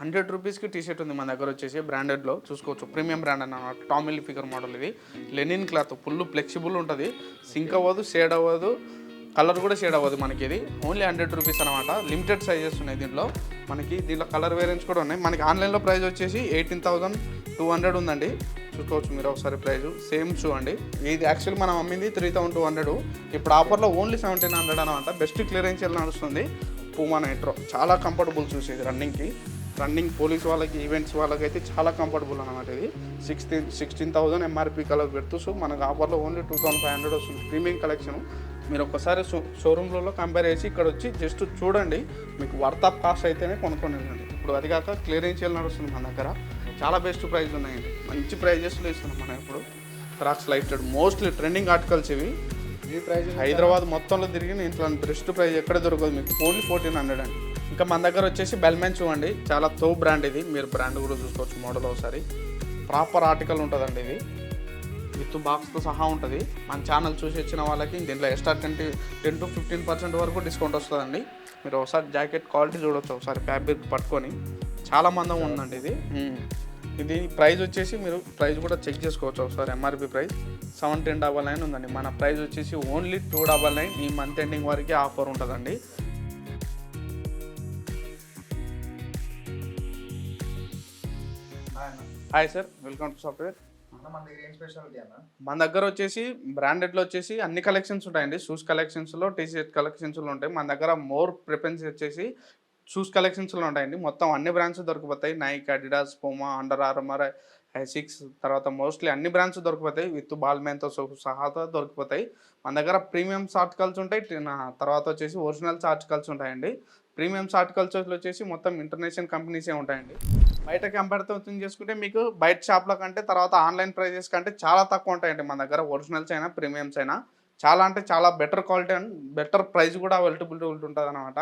Hundred రూపీస్కి T shirt ఉంది మన దగ్గర వచ్చేసి బ్రాండెడ్లో. చూసుకోవచ్చు. ప్రీమియం బ్రాండ్ అన్నమాట టామిల్ ఫిగర్ మోడల్ ఇది. లెనిన్ క్లాత్ ఫుల్ ఫ్లెక్సిబుల్ ఉంటుంది. సింక్ అవ్వదు షేడ్ అవ్వదు కలర్ కూడా షేడ్ అవ్వదు మనకి ఇది. ఓన్లీ హండ్రెడ్ రూపీస్ అనమాట లిమిటెడ్ సైజెస్ ఉన్నాయి దీంట్లో. మనకి దీంట్లో కలర్ వేరియంట్స్ కూడా ఉన్నాయి. మనకి ఆన్లైన్లో ప్రైస్ వచ్చేసి ఎయిటీన్ థౌసండ్ టూ హండ్రెడ్ ఉందండి. చూసుకోవచ్చు మీరు ఒకసారి ప్రైస్ సేమ్ షూ అండి. ఇది యాక్చువల్ మనం అమ్మింది త్రీ థౌసండ్ టూ హండ్రెడ్. ఇప్పుడు ఆఫర్లో ఓన్లీ సెవెంటీన్ హండ్రెడ్ అనమాట బెస్ట్ క్లియరెన్స్ నడుస్తుంది. Puma Nitro. చాలా కంఫర్టబుల్ చూసేది రన్నింగ్కి. రన్నింగ్ పోలీస్ వాళ్ళకి ఈవెంట్స్ వాళ్ళకి అయితే చాలా కంఫర్టబుల్ అనమాట ఇది. Sixteen sixteen thousand MRP colour పెడుతూ సో మనకు ఆఫర్లో only two thousand five hundred వస్తుంది. Premium collection. మీరు ఒక్కసారి షో షోరూమ్లలో కంపేర్ చేసి ఇక్కడ వచ్చి జస్ట్ చూడండి. మీకు వర్త్ ఆఫ్ కాస్ట్ అయితేనే కొనుక్కొని వెళ్ళండి ఇప్పుడు అది కాక క్లియరెన్స్ నడుస్తుంది మన దగ్గర. చాలా బెస్ట్ ప్రైస్ ఉన్నాయండి. మంచి ప్రైజెస్లో ఇస్తున్నాం మనం ఇప్పుడు. Crocs life mostly trending articles ఇవి. ఈ ప్రైస్ హైదరాబాద్ మొత్తంలో తిరిగి ఇట్లా బెస్ట్ ప్రైస్ ఎక్కడ దొరకదు మీకు. ఓన్లీ ఫోర్టీన్ హండ్రెడ్ అండి. ఇంకా మన దగ్గర వచ్చేసి బెల్మెన్ చూడండి. చాలా తో బ్రాండ్ ఇది. మీరు బ్రాండ్ కూడా చూసుకోవచ్చు మోడల్ ఒకసారి. ప్రాపర్ ఆర్టికల్ ఉంటుందండి ఇది. విత్ బాక్స్తో సహా ఉంటుంది. మన ఛానల్ చూసి వచ్చిన వాళ్ళకి దీంట్లో extra twenty ten to fifteen percent వరకు డిస్కౌంట్ వస్తుందండి. మీరు ఒకసారి జాకెట్ క్వాలిటీ చూడొచ్చు ఒకసారి ఫ్యాబ్రిక్ పట్టుకొని. చాలా మందం ఉందండి ఇది. ఇది ప్రైస్ వచ్చేసి మీరు ప్రైస్ కూడా చెక్ చేసుకోవచ్చు ఒకసారి MRP price. Seventeen double nine ఉందండి. మన ప్రైస్ వచ్చేసి ఓన్లీ టూ డబల్ నైన్ ఈ మంత్ ఎండింగ్ వరకే ఆఫర్ ఉంటుందండి. Hi sir welcome to software మన దగ్గర ఏం స్పెషాలిటీ అన్న? మన దగ్గర వచ్చేసి బ్రాండెడ్లో వచ్చేసి అన్ని కలెక్షన్స్ ఉంటాయండి. షూస్ కలెక్షన్స్లో టీ షర్ట్ కలెక్షన్స్లో ఉంటాయి. మన దగ్గర మోర్ ప్రిఫరెన్స్ వచ్చేసి షూస్ కలెక్షన్స్లో ఉంటాయండి. మొత్తం అన్ని brands దొరికిపోతాయి Nike Adidas Puma under armour six తర్వాత మోస్ట్లీ అన్ని బ్రాండ్స్ దొరికిపోతాయి విత్ బాల్మెన్తో సహాతో దొరికిపోతాయి మన దగ్గర ప్రీమియమ్స్ ఆర్టికల్స్ ఉంటాయి. తర్వాత వచ్చేసి ఒరిజినల్స్ ఆర్టికల్స్ ఉంటాయండి. ప్రీమియమ్స్ ఆర్టికల్స్ వచ్చేసి మొత్తం ఇంటర్నేషనల్ కంపెనీసే ఉంటాయండి. బయట కంపేర్తో చేసుకుంటే మీకు బయట షాప్ల కంటే తర్వాత ఆన్లైన్ ప్రైజెస్ కంటే చాలా తక్కువ ఉంటాయండి మన దగ్గర. ఒరిజినల్స్ అయినా ప్రీమియమ్స్ అయినా. చాలా అంటే చాలా better quality and better price కూడా అవైలబిలిటీ ఉంటుంది అనమాట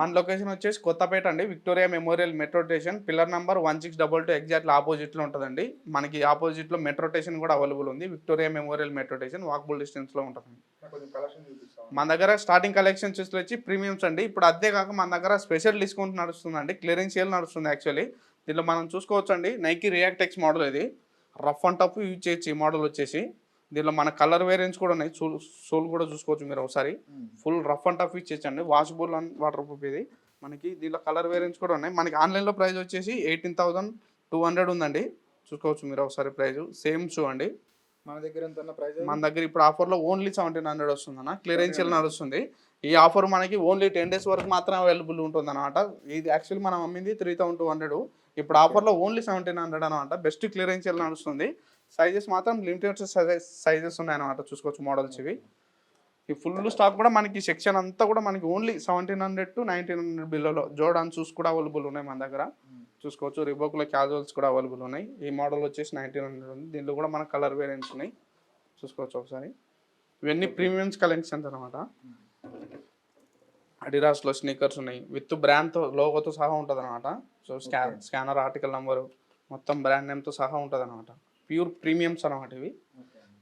మన లొకేషన్ వచ్చేసి కొత్తపేట అండి Victoria Memorial metro station. Pillar number one six double two exactly ఆపోజిట్లో ఉంటుందండి. మనకి ఆపోజిట్లో మెట్రో స్టేషన్ కూడా అవైలబుల్ ఉంది. Victoria Memorial metro station walkable డిస్టెన్స్లో ఉంటుందండి కలెక్షన్ చూపిస్తాం మన దగ్గర స్టార్టింగ్ కలెక్షన్స్ వచ్చి ప్రీమియమ్స్ అండి. ఇప్పుడు అదే కాక మన దగ్గర స్పెషల్ డిస్కౌంట్ నడుస్తుందండి. క్లియరెన్స్ సేల్ నడుస్తుంది యాక్చువల్లీ. దీంట్లో మనం చూసుకోవచ్చు అండి నైకి రియాక్ట్ ఎక్స్ మోడల్ ఇది. రఫ్ అండ్ టఫ్ యూజ్ చేయొచ్చు ఈ మోడల్ వచ్చేసి. దీనిలో మన కలర్ వేరియంట్స్ కూడా ఉన్నాయి. సోల్ సోల్ కూడా చూసుకోవచ్చు మీరు ఒకసారి. ఫుల్ రఫ్ అండ్ టఫ్ ఇచ్చేసండి. వాషబుల్ అండ్ వాటర్ ప్రూఫ్ ఇది. మనకి దీనిలో కలర్ వేరియంట్స్ కూడా ఉన్నాయి. మనకి ఆన్లైన్లో ప్రైస్ వచ్చేసి ఎయిటీన్ థౌసండ్ టూ హండ్రెడ్ ఉందండి. చూసుకోవచ్చు మీరు ఒకసారి ప్రైస్. సేమ్ షూ అండి. మన దగ్గర ఎంత ప్రైస్? మన దగ్గర ఇప్పుడు ఆఫర్లో ఓన్లీ సెవెంటీన్ హండ్రెడ్ వస్తుంది అన్న క్లియరెన్షియల్ నడుస్తుంది ఈ ఆఫర్ మనకి ఓన్లీ టెన్ డేస్ వరకు మాత్రమే అవైలబుల్ ఉంటుంది అనమాట ఇది యాక్చువల్లీ మనం అమ్మింది త్రీ థౌసండ్ టూ హండ్రెడ్. ఇప్పుడు ఆఫర్లో ఓన్లీ సెవెంటీన్ హండ్రెడ్ అనమాట బెస్ట్ క్లియరెన్షియల్ నడుస్తుంది? సైజెస్ మాత్రం లిమిటెడ్ సైజెస్ ఉన్నాయన్నమాట. చూసుకోవచ్చు మోడల్స్ ఇవి. ఈ ఫుల్ స్టాక్ కూడా మనకి సెక్షన్ అంతా కూడా మనకి only seventeen hundred to nineteen hundred బిల్లలో Jordan shoes కూడా అవైలబుల్ ఉన్నాయి మన దగ్గర. చూసుకోవచ్చు రిబోక్లో క్యాజువల్స్ కూడా అవైలబుల్ ఉన్నాయి. ఈ మోడల్ వచ్చేసి నైన్టీన్ హండ్రెడ్ ఉంది. దీంట్లో కూడా మన కలర్ వేరియంట్స్ ఉన్నాయి. చూసుకోవచ్చు ఒకసారి. ఇవన్నీ ప్రీమియమ్స్ కలెక్షన్స్ అనమాట అడిడాస్లో స్నీకర్స్ ఉన్నాయి. విత్ బ్రాండ్తో లోగోతో సహా ఉంటుంది అనమాట so scan scanner article number మొత్తం బ్రాండ్ నేమ్తో సహా ఉంటుంది అనమాట ప్యూర్ ప్రీమియమ్స్ అనమాట ఇవి.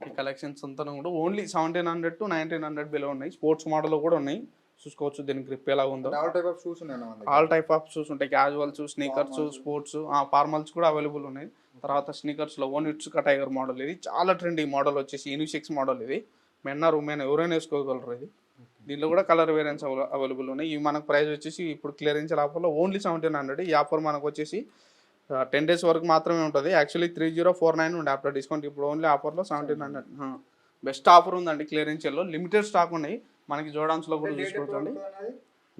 ఈ కలెక్షన్స్ అంతా కూడా only seventeen hundred to nineteen hundred below ఉన్నాయి. స్పోర్ట్స్ మోడల్ కూడా ఉన్నాయి. చూసుకోవచ్చు దీని గ్రిప్ ఎలా ఉందో. ఆల్ టైప్ ఆఫ్ షూస్ ఉన్నాయి ఆల్ టైప్ ఆఫ్ షూస్ ఉంటాయి. క్యాజువల్స్ స్నీకర్స్ స్పోర్ట్స్ ఫార్మల్స్ కూడా అవైలబుల్ ఉన్నాయి. తర్వాత స్నీకర్స్లో ఓన్ ఇట్స్ టైగర్ మోడల్ ఇది. చాలా ట్రెండ్ ఈ మోడల్ వచ్చేసి యూనిసెక్స్ మోడల్ ఇది. మెన్ ఆర్ ఉమెన్ ఎవరైనా వేసుకోగలరు ఇది. దీనిలో కూడా కలర్ వేరియంట్స్ అవైలబుల్ ఉన్నాయి. ఇవి మనకు ప్రైస్ వచ్చేసి ఇప్పుడు క్లియరెన్స్ ఆఫర్లో ఓన్లీ సెవెంటీన్ హండ్రెడ్ ఈ ఆఫర్ మనకు వచ్చేసి టెన్ డేస్ వరకు మాత్రమే ఉంటుంది. Actually three zero four nine ఉండే ఆఫ్టర్ డిస్కౌంట్ ఇప్పుడు ఓన్లీ ఆఫర్లో సెవెంటీన్ హండ్రెడ్ బెస్ట్ ఆఫర్ ఉందండి క్లియరెన్స్లో లిమిటెడ్ స్టాక్ ఉన్నాయి. మనకి జోడాన్స్లో కూడా చూసుకోవచ్చండి?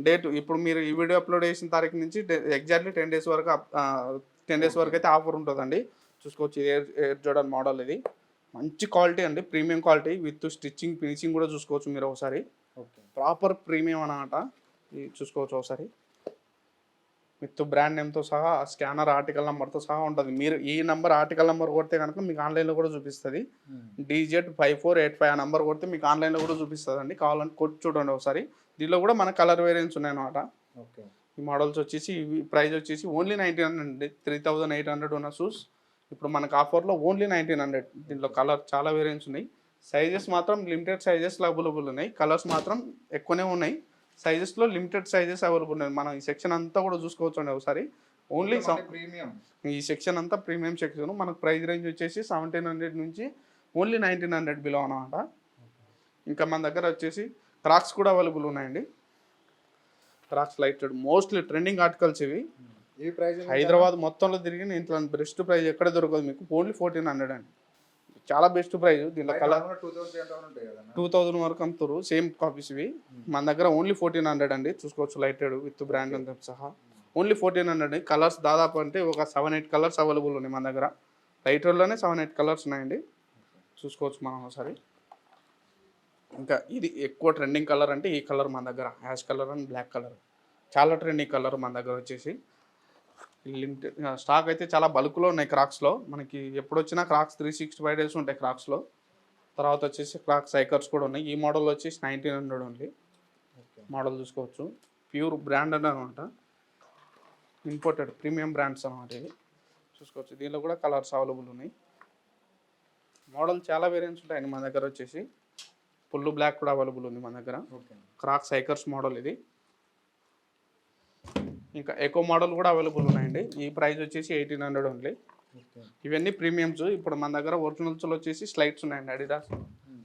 డేట్ ఇప్పుడు మీరు ఈ వీడియో అప్లోడ్ చేసిన తారీఖు నుంచి ఎగ్జాక్ట్లీ టెన్ డేస్ వరకు టెన్ డేస్ వరకు అయితే ఆఫర్ ఉంటుందండి. చూసుకోవచ్చు ఎయిర్ ఎయిర్ జోడన్ మోడల్ ఇది. మంచి క్వాలిటీ అండి. Premium quality with stitching finishing కూడా చూసుకోవచ్చు మీరు ఒకసారి. ప్రాపర్ ప్రీమియం అన్నమాట ఇది చూసుకోవచ్చు ఒకసారి. విత్ బ్రాండ్ నేమ్తో సహా స్కానర్ ఆర్టికల్ నెంబర్తో సహా ఉంటుంది. మీరు ఈ నెంబర్ ఆర్టికల్ నెంబర్ కొడితే కనుక మీకు ఆన్లైన్లో కూడా చూపిస్తుంది. DZ five four eight five ఆ నెంబర్ కొడితే మీకు ఆన్లైన్లో కూడా చూపిస్తుంది అండి కావాలంటే కొట్టి చూడండి ఒకసారి. దీనిలో కూడా మన కలర్ వేరియంట్స్ ఉన్నాయన్నమాట. ఓకే. ఈ మోడల్స్ వచ్చేసి ప్రైస్ వచ్చేసి ఓన్లీ నైన్టీన్ హండ్రెడ్ అండి త్రీ థౌజండ్ ఎయిట్ హండ్రెడ్ ఉన్న షూస్. ఇప్పుడు మనకు ఆఫర్లో ఓన్లీ నైన్టీన్ హండ్రెడ్. దీంట్లో కలర్ చాలా వేరియంట్స్ ఉన్నాయి. సైజెస్ మాత్రం లిమిటెడ్ సైజెస్ అవైలబుల్ ఉన్నాయి. కలర్స్ మాత్రం ఎక్కువనే ఉన్నాయి. సైజెస్లో లిమిటెడ్ సైజెస్ అవైలబుల్ ఉన్నాయి. మనం ఈ సెక్షన్ అంతా కూడా చూసుకోవచ్చు అండి ఒకసారి. ఓన్లీ ప్రీమియం ఈ సెక్షన్ అంతా ప్రీమియం సెక్షన్ మనకు ప్రైస్ రేంజ్ వచ్చేసి సెవెంటీన్ హండ్రెడ్ నుంచి ఓన్లీ నైన్టీన్ హండ్రెడ్ బిలో అనమాట ఇంకా మన దగ్గర వచ్చేసి క్రాక్స్ కూడా అవైలబుల్ ఉన్నాయండి. Crocs lite mostly trending articles ఇవి. హైదరాబాద్ మొత్తంలో తిరిగి ఇంట్లో బెస్ట్ ప్రైస్ ఎక్కడ దొరకదు మీకు. ఓన్లీ ఫోర్టీన్ హండ్రెడ్ అండి. చాలా బెస్ట్ ప్రైస్ దీంట్లో కలర్ టూ థౌజండ్ వరకు అమ్ముతారు. సేమ్ కాపీస్ ఇవి. మన దగ్గర ఓన్లీ ఫోర్టీన్ హండ్రెడ్ అండి. చూసుకోవచ్చు లైటెడ్ విత్ బ్రాండ్ అంతా సహా. ఓన్లీ ఫోర్టీన్ హండ్రెడ్ కలర్స్ దాదాపు అంటే ఒక సెవెన్ ఎయిట్ కలర్స్ అవైలబుల్ ఉన్నాయి మన దగ్గర. లైటర్లోనే సెవెన్ ఎయిట్ కలర్స్ ఉన్నాయండి. చూసుకోవచ్చు మనం ఒకసారి. ఇంకా ఇది ఎక్కువ ట్రెండింగ్ కలర్ అంటే ఈ కలర్ మన దగ్గర. Ash colour and black colour చాలా ట్రెండింగ్ కలర్ మన దగ్గర వచ్చేసి. లిమిటెడ్ స్టాక్ అయితే చాలా బల్క్లో ఉన్నాయి క్రాక్స్లో. మనకి ఎప్పుడు వచ్చినా Crocs three sixty five days ఉంటాయి క్రాక్స్లో. తర్వాత వచ్చేసి క్రాక్స్ సైకర్స్ కూడా ఉన్నాయి. ఈ మోడల్ వచ్చేసి నైన్టీన్ హండ్రెడ్ ఉంది ఓకే. మోడల్ చూసుకోవచ్చు. ప్యూర్ బ్రాండ్ అనమాట ఇంపోర్టెడ్ ప్రీమియం బ్రాండ్స్ అనమాట ఇది చూసుకోవచ్చు. దీనిలో కూడా కలర్స్ అవైలబుల్ ఉన్నాయి. మోడల్ చాలా వేరియంట్స్ ఉంటాయండి మన దగ్గర వచ్చేసి. ఫుల్ బ్లాక్ కూడా అవైలబుల్ ఉంది మన దగ్గర. క్రాక్ సైకర్స్ మోడల్ ఇది. ఇంకా ఎకో మోడల్ కూడా అవైలబుల్ ఉన్నాయండి. ఈ ప్రైస్ వచ్చేసి ఎయిటీన్ హండ్రెడ్ ఓన్లీ ఇవన్నీ ప్రీమియమ్స్ ఇప్పుడు మన దగ్గర ఒరిజినల్స్లో వచ్చేసి స్లైడ్స్ ఉన్నాయండి అడిడాస్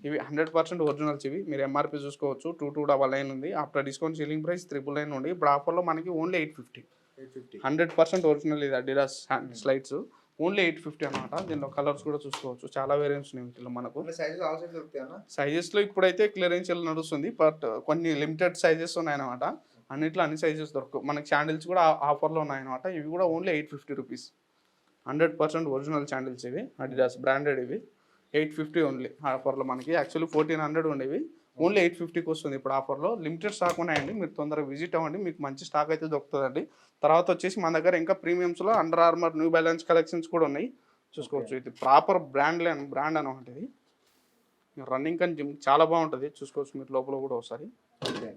ఇవి హండ్రెడ్ పర్సెంట్ ఒరిజినల్స్ ఇవి. మీరు ఎంఆర్పి చూసుకోవచ్చు. టూ టూ డబల్ నైన్ ఉంది. After discount selling price triple nine ఉంది. ఇప్పుడు ఆఫర్లో మనకి only eight fifty hundred percent original ఇది Adidas slides only eight fifty అనమాట దీనిలో కలర్స్ కూడా చూసుకోవచ్చు. చాలా వేరియంట్స్ ఉన్నాయి వీటిలో మనకు. సైజెస్లో ఇప్పుడైతే క్లియరెన్షియల్ నడుస్తుంది. బట్ కొన్ని లిమిటెడ్ సైజెస్ ఉన్నాయన్నమాట. అన్నిట్లో అన్ని సైజెస్ దొరకవు మనకి శాండిల్స్ కూడా ఆఫర్లో ఉన్నాయన్నమాట. ఇవి కూడా only eight fifty rupees hundred percent original sandals ఇవి. అడిడాస్ బ్రాండెడ్ ఇవి. ఎయిట్ ఫిఫ్టీ ఓన్లీ ఆఫర్లో మనకి. యాక్చువల్లీ ఫోర్టీన్ హండ్రెడ్ ఉండేవి. ఓన్లీ ఎయిట్ ఫిఫ్టీకి వస్తుంది ఇప్పుడు ఆఫర్లో లిమిటెడ్ స్టాక్ ఉన్నాయండి. మీరు తొందరగా విజిట్ అవ్వండి. మీకు మంచి స్టాక్ అయితే దొరుకుతుందండి. తర్వాత వచ్చేసి మన దగ్గర ఇంకా ప్రీమియమ్స్లో under armour new balance collections కూడా ఉన్నాయి. చూసుకోవచ్చు. ఇది ప్రాపర్ బ్రాండ్ బ్రాండ్ అనమాట ఇది. రన్నింగ్ కానీ జిమ్ చాలా బాగుంటుంది. చూసుకోవచ్చు మీరు లోపల కూడా ఒకసారి. Okay.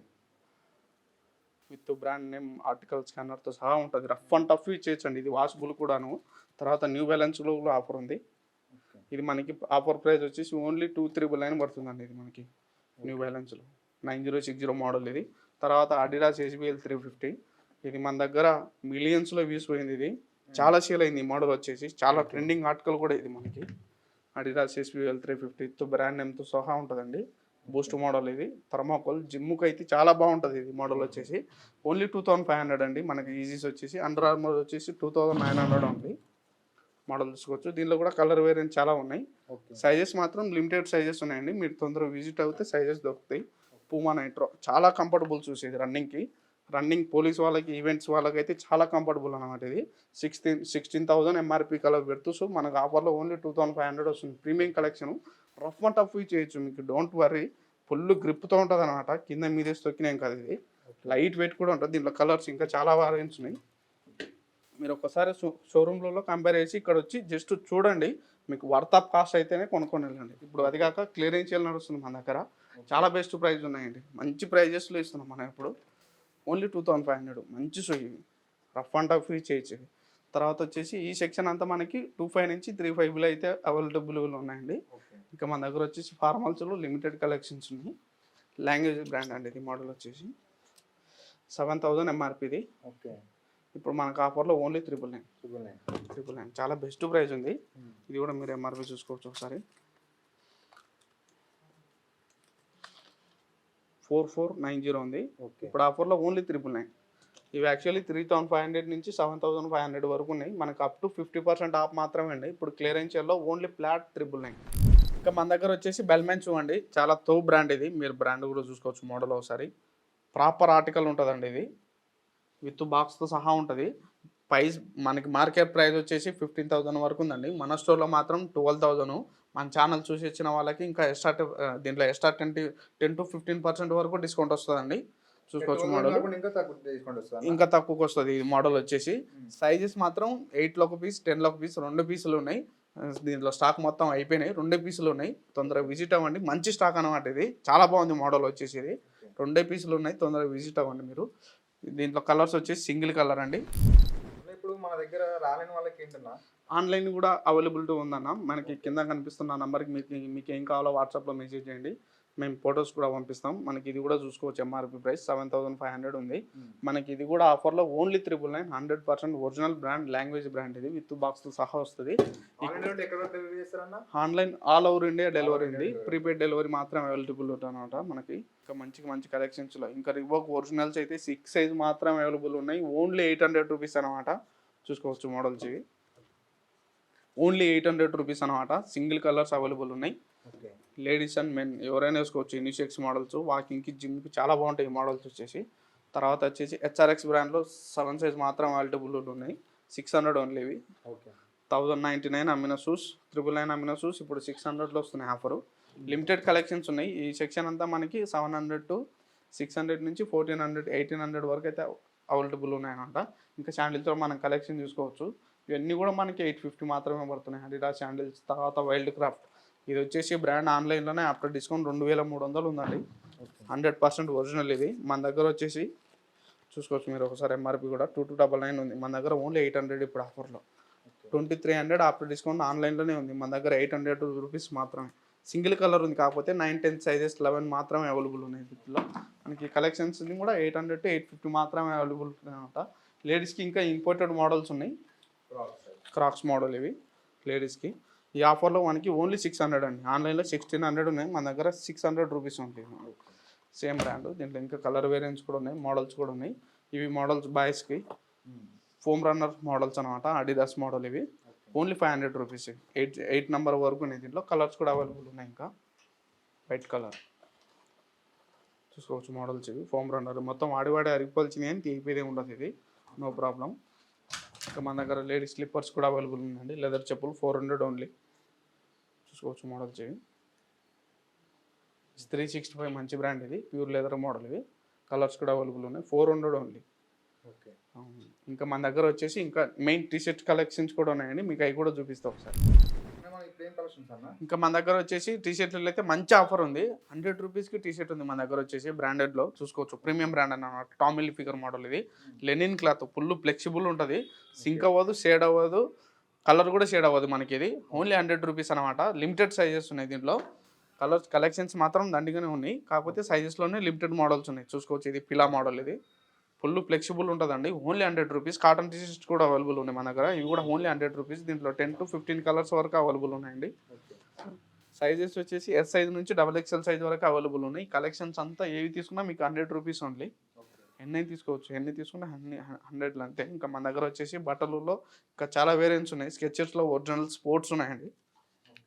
With brand name article స్కానర్తో సహా ఉంటుంది. రఫ్ అండ్ టఫ్ ఇచ్చేయచ్చండి ఇది వాషబుల్ కూడాను. తర్వాత న్యూ బ్యాలెన్స్లో కూడా ఆఫర్ ఉంది. ఇది మనకి ఆఫర్ ప్రైస్ వచ్చేసి ఓన్లీ టూ త్రిబుల్ నైన్ పడుతుందండి ఇది మనకి. New బ్యాలెన్స్లో. Nine zero six zero model ఇది. తర్వాత అడిడాస్ ఎస్బిఎల్ త్రీ ఫిఫ్టీ. ఇది మన దగ్గర మిలియన్స్లో వ్యూస్ పోయింది ఇది. చాలా సేల్ అయింది ఈ మోడల్ వచ్చేసి. చాలా ట్రెండింగ్ ఆర్టికల్ కూడా ఇది మనకి. అడిడాస్ ఎస్బిఎల్ త్రీ ఫిఫ్టీతో బ్రాండ్ నేమ్తో సహా ఉంటుందండి. బూస్ట్ మోడల్ ఇది. థర్మాకోల్. జిమ్కి అయితే చాలా బాగుంటుంది ఇది మోడల్ వచ్చేసి. Only two thousand five hundred అండి. మనకి ఈజీస్ వచ్చేసి. అండర్ ఆర్మర్ వచ్చేసి టూ థౌసండ్ నైన్ హండ్రెడ్ ఉంది. మోడల్ చూసుకోవచ్చు దీనిలో కూడా కలర్ వేరియంట్ చాలా ఉన్నాయి. సైజెస్ మాత్రం లిమిటెడ్ సైజెస్ ఉన్నాయండి. మీరు తొందరగా విజిట్ అవుతే సైజెస్ దొరుకుతాయి. పూమా నైట్రో చాలా కంఫర్టబుల్ చూసేది రన్నింగ్కి. రన్నింగ్ పోలీస్ వాళ్ళకి ఈవెంట్స్ వాళ్ళకి అయితే చాలా కంఫర్టబుల్ అనమాట ఇది. Sixteen sixteen thousand MRP colour పెడుతూ సో మనకు ఆఫర్లో only two thousand five hundred వస్తుంది. Premium collection. Rough and tough చేయొచ్చు మీకు డోంట్ వర్రీ ఫుల్ గ్రిప్తో ఉంటుంది అనమాట కింద మీదేసి తొక్కినాం కదా ఇది. లైట్ వెయిట్ కూడా ఉంటుంది. దీంట్లో కలర్స్ ఇంకా చాలా వేరియంట్స్ ఉన్నాయి. మీరు ఒకసారి షో షోరూమ్లలో కంపేర్ చేసి ఇక్కడ వచ్చి జస్ట్ చూడండి. మీకు వర్త్ ఆఫ్ కాస్ట్ అయితేనే కొనుక్కొని వెళ్ళండి. ఇప్పుడు అది కాక క్లియరెన్షియల్ నడుస్తుంది మన దగ్గర. చాలా బెస్ట్ ప్రైస్ ఉన్నాయండి. మంచి ప్రైజెస్లో ఇస్తున్నాం మనం ఇప్పుడు. Only two thousand five hundred. మంచి షో ఇవి. రఫ్ అండ్ టఫ్ చేయొచ్చు. తర్వాత వచ్చేసి ఈ సెక్షన్ అంతా మనకి టూ ఫైవ్ నుంచి త్రీ ఫైవ్లో అయితే అవైలబుల్ ఉన్నాయండి. ఇంకా మన దగ్గర వచ్చేసి ఫార్మల్స్లో లిమిటెడ్ కలెక్షన్స్ ఉన్నాయి. లాంగ్వేజ్ బ్రాండ్ అండి ఇది మోడల్ వచ్చేసి. సెవెన్ థౌజండ్ ఎంఆర్పిది ఓకే. ఇప్పుడు మనకు ఆఫర్లో only triple nine. Triple nine. Triple nine. చాలా బెస్ట్ ప్రైస్ ఉంది. ఇది కూడా మీరు ఎంఆర్పి చూసుకోవచ్చు ఒకసారి. ఫోర్ ఫోర్ నైన్ జీరో ఉంది. ఇప్పుడు ఆఫర్లో ఓన్లీ త్రిపుల్ నైన్. ఇవి actually three thousand five hundred నుంచి సెవెన్ థౌసండ్ ఫైవ్ హండ్రెడ్ వరకు ఉన్నాయి. మనకు up to fifty percent off మాత్రమే అండి ఇప్పుడు క్లియరెన్షియల్లో ఓన్లీ ఫ్లాట్ త్రిపుల్ నైన్. ఇంకా మన దగ్గర వచ్చేసి బెల్మెన్ చూడండి చాలా తో బ్రాండ్ ఇది. మీరు బ్రాండ్ కూడా చూసుకోవచ్చు మోడల్ ఒకసారి. ప్రాపర్ ఆర్టికల్ ఉంటుందండి ఇది. విత్ బాక్స్తో సహా ఉంటుంది. ప్రైస్ మనకి మార్కెట్ ప్రైస్ వచ్చేసి ఫిఫ్టీన్ థౌసండ్ వరకు ఉందండి. మన స్టోర్లో మాత్రం ట్వెల్వ్ థౌసండ్. మన ఛానల్ చూసి వచ్చిన వాళ్ళకి ఇంకా ఎక్స్ట్రా దీంట్లో extra twenty ten to fifteen percent వరకు డిస్కౌంట్ వస్తుందండి. చూసుకోవచ్చు మోడల్ ఇంకా తక్కువకి వస్తుంది ఈ మోడల్ వచ్చేసి. సైజెస్ మాత్రం ఎయిట్లో ఒక పీస్ టెన్లో ఒక పీస్ రెండు పీసులు ఉన్నాయి. దీంట్లో స్టాక్ మొత్తం అయిపోయినాయి. రెండే పీసులు ఉన్నాయి. తొందరగా విజిట్ అవ్వండి. మంచి స్టాక్ అనమాట ఇది. చాలా బాగుంది మోడల్ వచ్చేసి ఇది. రెండే పీసులు ఉన్నాయి. తొందరగా విజిట్ అవ్వండి మీరు. దీంట్లో కలర్స్ వచ్చేసి సింగిల్ కలర్ అండి. ఇప్పుడు మన దగ్గర రాలేని వాళ్ళకి ఏంటన్నా? ఆన్లైన్ కూడా అవైలబిలిటీ ఉందన్న. మనకి కింద కనిపిస్తున్న నంబర్కి మీకు మీకు ఏం కావాలో వాట్సాప్లో మెసేజ్ చేయండి. మేము ఫొటోస్ కూడా పంపిస్తాం. మనకి ఇది కూడా చూసుకోవచ్చు MRP price seven thousand five hundred ఉంది. మనకి ఇది కూడా ఆఫర్లో only triple nine hundred percent original brand language brand ఇది. విత్ బాక్స్తో సహా వస్తుంది. Online all over India delivery ఉంది. ప్రీపెయిడ్ డెలివరీ మాత్రం అవైలబుల్ ఉంటుంది అనమాట మనకి. ఇంకా మంచి మంచి కలెక్షన్స్లో. ఇంకా రివోక్ ఒరిజినల్స్ అయితే సిక్స్ సైజ్ మాత్రం అవైలబుల్ ఉన్నాయి. ఓన్లీ ఎయిట్ హండ్రెడ్ రూపీస్ అనమాట చూసుకోవచ్చు మోడల్స్ ఇవి. ఓన్లీ ఎయిట్ హండ్రెడ్ రూపీస్ అనమాట సింగిల్ కలర్స్ అవైలబుల్ ఉన్నాయి. లేడీస్ అండ్ మెన్ ఎవరైనా వేసుకోవచ్చు. ఇనిషియక్స్ మోడల్స్ వాకింగ్కి జిమ్కి చాలా బాగుంటాయి ఈ మోడల్స్ వచ్చేసి. తర్వాత వచ్చేసి హెచ్ఆర్ఎక్స్ బ్రాండ్లో సెవెన్ సైజ్ మాత్రం అవైలబుల్ ఉన్నాయి. సిక్స్ హండ్రెడ్ ఓన్లీ ఇవి. థౌజండ్ నైంటీ నైన్ అమ్మిన షూస్ త్రిబుల్ నైన్ అమ్మిన షూస్ ఇప్పుడు సిక్స్ హండ్రెడ్లో వస్తున్నాయి ఆఫరు. లిమిటెడ్ కలెక్షన్స్ ఉన్నాయి. ఈ సెక్షన్ అంతా మనకి seven hundred to six hundred నుంచి ఫోర్టీన్ హండ్రెడ్ ఎయిటీన్ హండ్రెడ్ వరకు అయితే అవైలబుల్ ఉన్నాయన్నమాట. ఇంకా శాండిల్స్లో మనం కలెక్షన్ చూసుకోవచ్చు. ఇవన్నీ కూడా మనకి ఎయిట్ ఫిఫ్టీ మాత్రమే పడుతున్నాయి. అడిడాస్ శాండిల్స్ తర్వాత వైల్డ్ క్రాఫ్ట్. ఇది వచ్చేసి బ్రాండ్ ఆన్లైన్లోనే ఆఫ్టర్ డిస్కౌంట్ రెండు వేల మూడు వందలు ఉందండి. హండ్రెడ్ పర్సెంట్ ఒరిజినల్ ఇది. మన దగ్గర వచ్చేసి చూసుకోవచ్చు మీరు ఒకసారి ఎంఆర్పి కూడా టూ టూ డబల్ నైన్ ఉంది. మన దగ్గర ఓన్లీ ఎయిట్ హండ్రెడ్ ఇప్పుడు ఆఫర్లో. Twenty three hundred after discount ఆన్లైన్లోనే ఉంది. మన దగ్గర ఎయిట్ హండ్రెడ్ రూపీస్ మాత్రమే. సింగిల్ కలర్ ఉంది కాకపోతే నైన్ టెన్ సైజెస్ లెవెన్ మాత్రమే అవైలబుల్ ఉన్నాయి వీటిలో మనకి కలెక్షన్స్ కూడా eight hundred to eight fifty మాత్రమే అవైలబుల్ అనమాట లేడీస్కి ఇంకా ఇంపోర్టెడ్ మోడల్స్ ఉన్నాయి. క్రాక్స్ మోడల్ ఇవి లేడీస్కి ఈ ఆఫర్లో మనకి ఓన్లీ సిక్స్ హండ్రెడ్ అండి. ఆన్లైన్లో సిక్స్టీన్ హండ్రెడ్ ఉన్నాయి. మన దగ్గర సిక్స్ హండ్రెడ్ రూపీస్ ఉంటాయి. సేమ్ బ్రాండ్ దీంట్లో ఇంకా కలర్ వేరియంట్స్ కూడా ఉన్నాయి. మోడల్స్ కూడా ఉన్నాయి. ఇవి మోడల్స్ బాయ్స్కి ఫోమ్ రన్నర్ మోడల్స్ అనమాట అడిదాస్ మోడల్ ఇవి. Only five hundred rupees eight eight number వరకు ఉన్నాయి దీంట్లో. కలర్స్ కూడా అవైలబుల్ ఉన్నాయి ఇంకా. వైట్ కలర్ చూసుకోవచ్చు మోడల్స్ ఇవి. ఫోమ్ రన్నర్ మొత్తం వాడి వాడి అరిగిపోల్చినాయి అని తీపిదే ఉండదు ఇది. నో ప్రాబ్లం ఇంకా మన దగ్గర లేడీస్ స్లిప్పర్స్ కూడా అవైలబుల్ ఉందండి. లెదర్ చెప్పులు ఫోర్ హండ్రెడ్ ఓన్లీ. చూసుకోవచ్చు మోడల్స్ ఇవి త్రీ సిక్స్టీ ఫైవ్ మంచి బ్రాండ్ ఇది. ప్యూర్ లెదర్ మోడల్ ఇవి కలర్స్ కూడా అవైలబుల్ ఉన్నాయి. Four hundred only. ఓకే. ఇంకా మన దగ్గర వచ్చేసి ఇంకా మెయిన్ టీ షర్ట్ కలెక్షన్స్ కూడా ఉన్నాయండి. మీకు అవి కూడా చూపిస్తాం ఒకసారి. ఇంకా మన దగ్గర వచ్చేసి టీ షర్ట్లు అయితే మంచి ఆఫర్ ఉంది. హండ్రెడ్ రూపీస్కి టీ షర్ట్ ఉంది మన దగ్గర వచ్చేసి బ్రాండెడ్లో. చూసుకోవచ్చు. ప్రీమియం బ్రాండ్ అన్నమాట టామిల్ ఫిగర్ మోడల్ ఇది. లెనిన్ క్లాత్ ఫుల్ ఫ్లెక్సిబుల్ ఉంటుంది. సింక్ అవ్వదు షేడ్ అవ్వదు కలర్ కూడా షేడ్ అవ్వదు మనకి ఇది. ఓన్లీ హండ్రెడ్ రూపీస్ అనమాట లిమిటెడ్ సైజెస్ ఉన్నాయి దీంట్లో. కలర్స్ కలెక్షన్స్ మాత్రం దండిగానే ఉన్నాయి. కాకపోతే సైజెస్లోనే లిమిటెడ్ మోడల్స్ ఉన్నాయి. చూసుకోవచ్చు ఇది పిలా మోడల్ ఇది. ఫుల్ ఫ్లెక్సిబుల్ ఉంటుందండి. Only hundred rupees. Cotton T shirts కూడా అవైలబుల్ ఉన్నాయి మన దగ్గర. ఇవి కూడా ఓన్లీ హండ్రెడ్ రూపీస్. దీంట్లో టెన్ టు ఫిఫ్టీన్ కలర్స్ వరకు అవైలబుల్ ఉన్నాయండి. సైజెస్ వచ్చేసి ఎస్ సైజ్ నుంచి డబల్ ఎక్స్ఎల్ సైజ్ వరకు అవైలబుల్ ఉన్నాయి. కలెక్షన్స్ అంతా ఏవి తీసుకున్నా మీకు హండ్రెడ్ రూపీస్ ఓన్లీ. ఎన్ని తీసుకోవచ్చు. ఎన్ని తీసుకున్నా అన్ని హండ్రెడ్లు అంతే. ఇంకా మన దగ్గర వచ్చేసి బట్టలలో ఇంకా చాలా వేరియంట్స్ ఉన్నాయి. స్కెచెస్లో ఒరిజినల్ స్పోర్ట్స్ ఉన్నాయండి.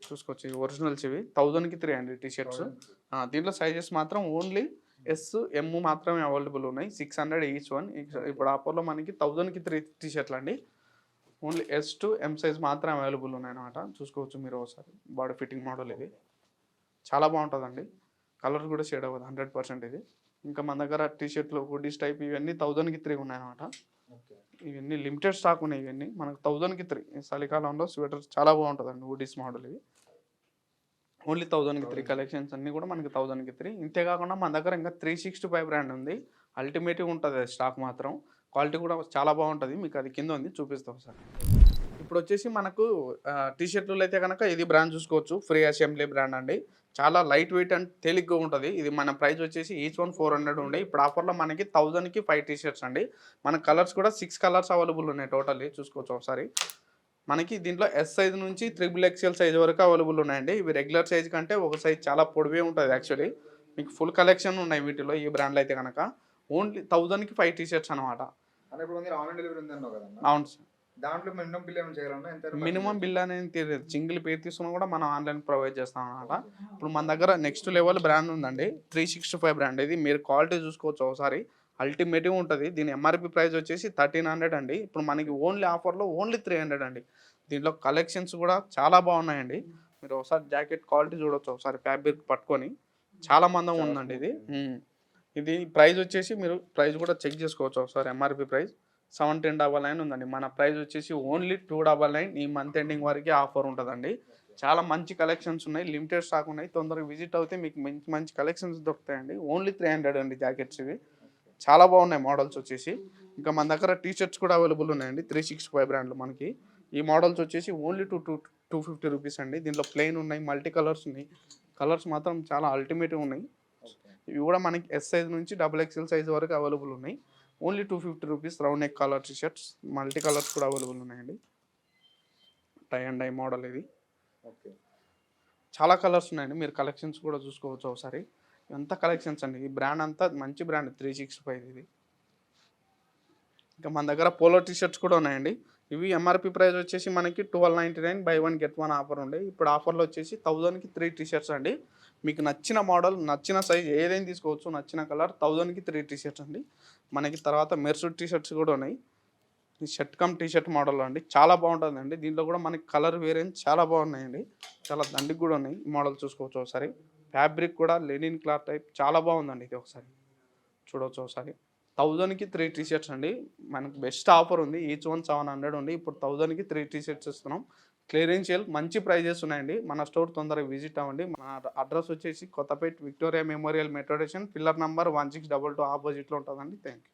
చూసుకోవచ్చు. ఒరిజినల్స్ ఇవి. థౌజండ్కి త్రీ అండి టీ షర్ట్స్ దీంట్లో సైజెస్ మాత్రం ఓన్లీ ఎస్ ఎమ్ మాత్రమే అవైలబుల్ ఉన్నాయి. Six hundred each one. ఇప్పుడు ఆఫర్లో మనకి థౌజండ్కి త్రీ టీ షర్ట్లు అండి. Only S to M size మాత్రం అవైలబుల్ ఉన్నాయి అనమాట చూసుకోవచ్చు మీరు ఒకసారి. బాడీ ఫిట్టింగ్ మోడల్ ఇది. చాలా బాగుంటుందండి. కలర్ కూడా షేడ్ అవ్వదు. హండ్రెడ్ పర్సెంట్ ఇది. ఇంకా మన దగ్గర టీ షర్ట్లు హుడీస్ టైప్ ఇవన్నీ థౌజండ్కి త్రీ ఉన్నాయన్నమాట. ఇవన్నీ లిమిటెడ్ స్టాక్ ఉన్నాయి ఇవన్నీ. మనకు థౌజండ్కి త్రీ. చలికాలంలో స్వెటర్స్ చాలా బాగుంటుందండి హుడీస్ మోడల్ ఇవి ఓన్లీ థౌజండ్కి త్రీ కలెక్షన్స్ అన్నీ కూడా మనకి థౌజండ్కి త్రీ. ఇంతే కాకుండా మన దగ్గర ఇంకా త్రీ సిక్స్టీ ఫైవ్ బ్రాండ్ ఉంది. అల్టిమేటివ్ ఉంటుంది అది స్టాక్ మాత్రం. క్వాలిటీ కూడా చాలా బాగుంటుంది. మీకు అది కింద ఉంది చూపిస్తాం సార్ ఇప్పుడు వచ్చేసి మనకు టీ షర్ట్లు అయితే కనుక ఇది బ్రాండ్ చూసుకోవచ్చు. ఫ్రీ అసెంబ్లీ బ్రాండ్ అండి. చాలా లైట్ వెయిట్ అండ్ తేలిగ్గా ఉంటుంది. ఇది మన ప్రైస్ వచ్చేసి ఈచ్ వన్ ఫోర్ హండ్రెడ్ ఉండే. ఇప్పుడు ఆఫర్లో మనకి థౌజండ్కి ఫైవ్ టీ షర్ట్స్ అండి. మన కలర్స్ కూడా సిక్స్ కలర్స్ అవైలబుల్ ఉన్నాయి టోటల్లీ. చూసుకోవచ్చు ఒకసారి. మనకి దీంట్లో ఎస్ సైజ్ నుంచి త్రిబుల్ ఎక్స్ఎల్ సైజ్ వరకు అవైలబుల్ ఉన్నాయండి. ఇవి రెగ్యులర్ సైజ్ కంటే ఒక సైజ్ చాలా పొడివే ఉంటుంది యాక్చువల్లీ మీకు ఫుల్ కలెక్షన్ ఉన్నాయి వీటిలో ఈ బ్రాండ్లో అయితే కనుక ఓన్లీ థౌజండ్కి ఫైవ్ టీ షర్ట్స్ అనమాట అవును సార్. దాంట్లో మినిమం బిల్ ఏమైనా చేయాలన్నా ఎంత మినిమం బిల్ అనేది తెలియదు సింగిల్ పేరు తీసుకున్నా కూడా మనం ఆన్లైన్ ప్రొవైడ్ చేస్తాం అనమాట ఇప్పుడు మన దగ్గర నెక్స్ట్ లెవెల్ బ్రాండ్ ఉందండి. త్రీ సిక్స్టీ ఫైవ్ బ్రాండ్ ఇది మీరు క్వాలిటీ చూసుకోవచ్చు ఒకసారి. అల్టిమేటివ్ ఉంటుంది. దీని ఎంఆర్పి ప్రైస్ వచ్చేసి థర్టీన్ హండ్రెడ్ అండి. ఇప్పుడు మనకి ఓన్లీ ఆఫర్లో ఓన్లీ త్రీ హండ్రెడ్ అండి. దీంట్లో కలెక్షన్స్ కూడా చాలా బాగున్నాయండి. మీరు ఒకసారి జాకెట్ క్వాలిటీ చూడొచ్చు. ఒకసారి ఫ్యాబ్రిక్ పట్టుకొని చాలా మందం ఉందండి ఇది. ఇది ప్రైస్ వచ్చేసి మీరు ప్రైస్ కూడా చెక్ చేసుకోవచ్చు ఒకసారి MRP price. Seventeen double nine ఉందండి. మన ప్రైస్ వచ్చేసి ఓన్లీ టూ డబల్ నైన్ ఈ మంత్ ఎండింగ్ వరకే ఆఫర్ ఉంటుందండి. చాలా మంచి కలెక్షన్స్ ఉన్నాయి. లిమిటెడ్ స్టాక్ ఉన్నాయి. తొందరగా విజిట్ అవుతే మీకు మంచి మంచి కలెక్షన్స్ దొరుకుతాయండి. ఓన్లీ త్రీ హండ్రెడ్ అండి జాకెట్స్ ఇవి. చాలా బాగున్నాయి మోడల్స్ వచ్చేసి. ఇంకా మన దగ్గర టీ షర్ట్స్ కూడా అవైలబుల్ ఉన్నాయండి. త్రీ సిక్స్టీ ఫైవ్ బ్రాండ్లు మనకి. ఈ మోడల్స్ వచ్చేసి only two two two fifty rupees అండి. దీంట్లో ప్లెయిన్ ఉన్నాయి మల్టీ కలర్స్ ఉన్నాయి. కలర్స్ మాత్రం చాలా అల్టిమేట్గా ఉన్నాయి. ఇవి కూడా మనకి ఎస్ సైజ్ నుంచి డబుల్ ఎక్స్ఎల్ సైజ్ వరకు అవైలబుల్ ఉన్నాయి. Only two fifty rupees round neck colour T shirts multi colours కూడా అవైలబుల్ ఉన్నాయండి. టై అండ్ డై మోడల్ ఇది. ఓకే. చాలా కలర్స్ ఉన్నాయండి. మీరు కలెక్షన్స్ కూడా చూసుకోవచ్చు ఒకసారి. ఎంత కలెక్షన్స్ అండి. ఈ బ్రాండ్ అంతా మంచి బ్రాండ్ త్రీ సిక్స్ ఫైవ్ ఇది. ఇంకా మన దగ్గర పోలో టీ షర్ట్స్ కూడా ఉన్నాయండి. ఇవి ఎంఆర్పి ప్రైస్ వచ్చేసి మనకి twelve ninety nine buy one get one offer ఉండే. ఇప్పుడు ఆఫర్లో వచ్చేసి థౌజండ్కి త్రీ టీషర్ట్స్ అండి. మీకు నచ్చిన మోడల్ నచ్చిన సైజ్ ఏదైనా తీసుకోవచ్చు నచ్చిన కలర్ థౌజండ్కి త్రీ టీషర్ట్స్ అండి. మనకి తర్వాత మెర్సూట్ టీషర్ట్స్ కూడా ఉన్నాయి. ఈ shirt come T shirt model అండి. చాలా బాగుంటుందండి. దీంట్లో కూడా మనకి కలర్ వేరియంట్ చాలా బాగున్నాయండి. చాలా దండికి కూడా ఉన్నాయి. ఈ మోడల్ చూసుకోవచ్చు ఒకసారి. ఫ్యాబ్రిక్ కూడా లెనిన్ క్లాత్ టైప్. చాలా బాగుందండి ఇది ఒకసారి. చూడవచ్చు ఒకసారి. థౌజండ్కి త్రీ టీ షర్ట్స్ అండి. మనకు బెస్ట్ ఆఫర్ ఉంది. ఈచ్ వన్ సెవెన్ హండ్రెడ్ ఉంది. ఇప్పుడు థౌజండ్కి త్రీ టీ షర్ట్స్ ఇస్తున్నాం క్లియరెన్షియల్ మంచి ప్రైజెస్ ఉన్నాయండి. మన స్టోర్ తొందరగా విజిట్ అవ్వండి. మన అడ్రస్ వచ్చేసి Kothapet Victoria Memorial metro station pillar number one six double two ఆపోజిట్లో ఉంటుందండి. Thank you